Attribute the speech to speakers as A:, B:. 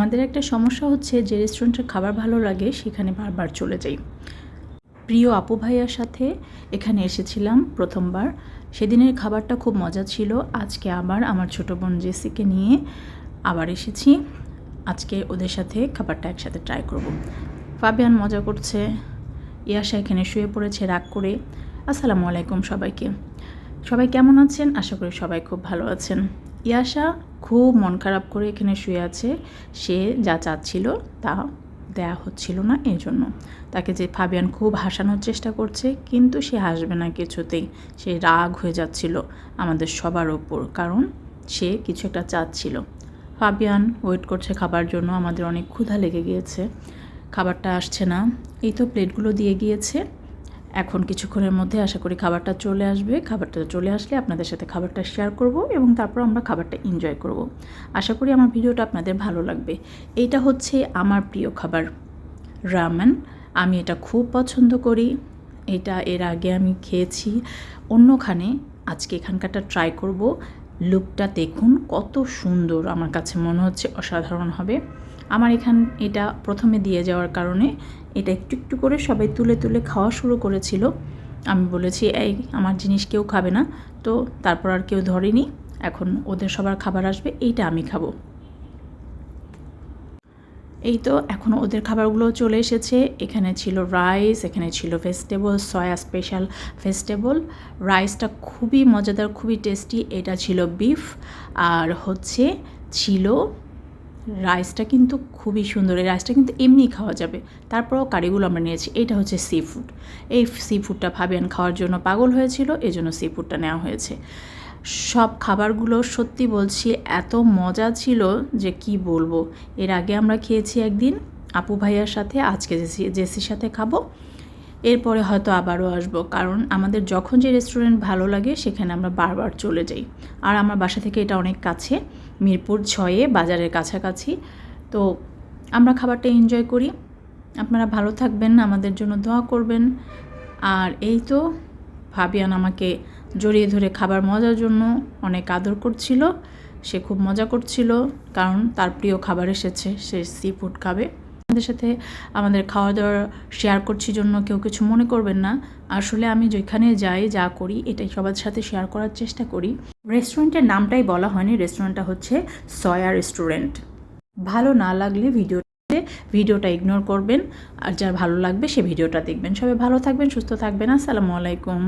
A: আমাদের একটা সমস্যা হচ্ছে যে রেস্টুরেন্টের খাবার ভালো লাগে, সেখানে বারবার চলে যাই। প্রিয় আপু ভাইয়ার সাথে এখানে এসেছিলাম প্রথমবার। সেদিনের খাবারটা খুব মজা ছিল। আজকে আবার আমার ছোট বোন জেসিকে নিয়ে আবার এসেছি। আজকে ওদের সাথে খাবারটা একসাথে ট্রাই করব। ফাবিয়ান মজা করছে। ইয়াশা এখানে শুয়ে পড়েছে রাগ করে। আসসালামু আলাইকুম সবাইকে। সবাই কেমন আছেন? আশা করি সবাই খুব ভালো আছেন। ইয়াশা খুব মন খারাপ করে এখানে শুয়ে আছে। সে যা চাচ্ছিল তা দেয়া হচ্ছিল না এই জন্য তাকে যে ফাবিয়ান খুব হাসানোর চেষ্টা করছে, কিন্তু সে হাসবে না কিছুতেই। সে রাগ হয়ে যাচ্ছিল আমাদের সবার ওপর, কারণ সে কিছু একটা চাচ্ছিল। ফাবিয়ান ওয়েট করছে খাবার জন্য, আমাদের অনেক ক্ষুধা লেগে গিয়েছে। খাবারটা আসছে না। এই তো প্লেটগুলো দিয়ে গিয়েছে। এখন কিছুক্ষণের মধ্যে আশা করি খাবারটা চলে আসবে। খাবারটা চলে আসলে আপনাদের সাথে খাবারটা শেয়ার করব এবং তারপর আমরা খাবারটা এনজয় করব। আশা করি আমার ভিডিওটা আপনাদের ভালো লাগবে। এইটা হচ্ছে আমার প্রিয় খাবার, রামেন। আমি এটা খুব পছন্দ করি। এটা এর আগে আমি খেয়েছি। অন্যখানে আজকে এখানকারটা ট্রাই করব। লুকটা দেখুন কত সুন্দর। আমার কাছে মনে হচ্ছে অসাধারণ হবে। আমার এখান এটা প্রথমে দিয়ে যাওয়ার কারণে এটা একটু একটু করে সবাই তুলে তুলে খাওয়া শুরু করেছিল। আমি বলেছি, এই, আমার জিনিস কেউ খাবে না। তো তারপর আর কেউ ধরেনি। এখন ওদের সবার খাবার আসবে, এইটা আমি খাব। এই তো এখন ওদের খাবারগুলো চলে এসেছে। এখানে ছিল রাইস, এখানে ছিল ভেজিটেবল, সয়া স্পেশাল ভেজিটেবল। রাইসটা খুবই মজাদার, খুবই টেস্টি। এটা ছিল বিফ। আর হচ্ছে ছিল রাইসটা কিন্তু খুবই সুন্দর। এই রাইসটা কিন্তু এমনি খাওয়া যাবে। তারপরেও কারিগুলো আমরা নিয়েছি। এটা হচ্ছে সি ফুড এই সি ফুডটা ফাবিয়ান খাওয়ার জন্য পাগল হয়েছিল এই জন্য সি ফুডটা নেওয়া হয়েছে। সব খাবারগুলো সত্যি বলছি, এত মজা ছিল যে কি বলব। এর আগে আমরা খেয়েছি একদিন, আপু ভাইয়ার সাথে, আজকে জেসি, জেসির সাথে খাব। এরপরে হয়তো আবারও আসব। কারণ আমাদের যখন যে রেস্টুরেন্ট ভালো লাগে, সেখানে আমরা বারবার চলে যাই। আর আমার বাসা থেকে এটা অনেক কাছে। মিরপুর ছয়ে বাজারের কাছাকাছি। তো আমরা খাবারটা এনজয় করি। আপনারা ভালো থাকবেন, আমাদের জন্য দোয়া করবেন। আর এই তো ফাবিয়ান আমাকে জড়িয়ে ধরে খাবার মজার জন্য অনেক আদর করছিল। সে খুব মজা করছিল, কারণ তার প্রিয় খাবার এসেছে, সে সি ফুড খাবে। আমাদের সাথে আমাদের খাওয়া দাওয়া শেয়ার করছি জন্য কেউ কিছু মনে করবেন না। আসলে আমি যেখানে যাই, যা করি, এটাই সবার সাথে শেয়ার করার চেষ্টা করি। রেস্টুরেন্টের নামটাই বলা হয়নি রেস্টুরেন্টটা হচ্ছে সয়া রেস্টুরেন্ট ভালো না লাগলে ভিডিওতে, ভিডিওটা ইগনোর করবেন। আর যার ভালো লাগবে, সে ভিডিওটা দেখবেন। সবাই ভালো থাকবেন, সুস্থ থাকবেন। আসসালামু আলাইকুম।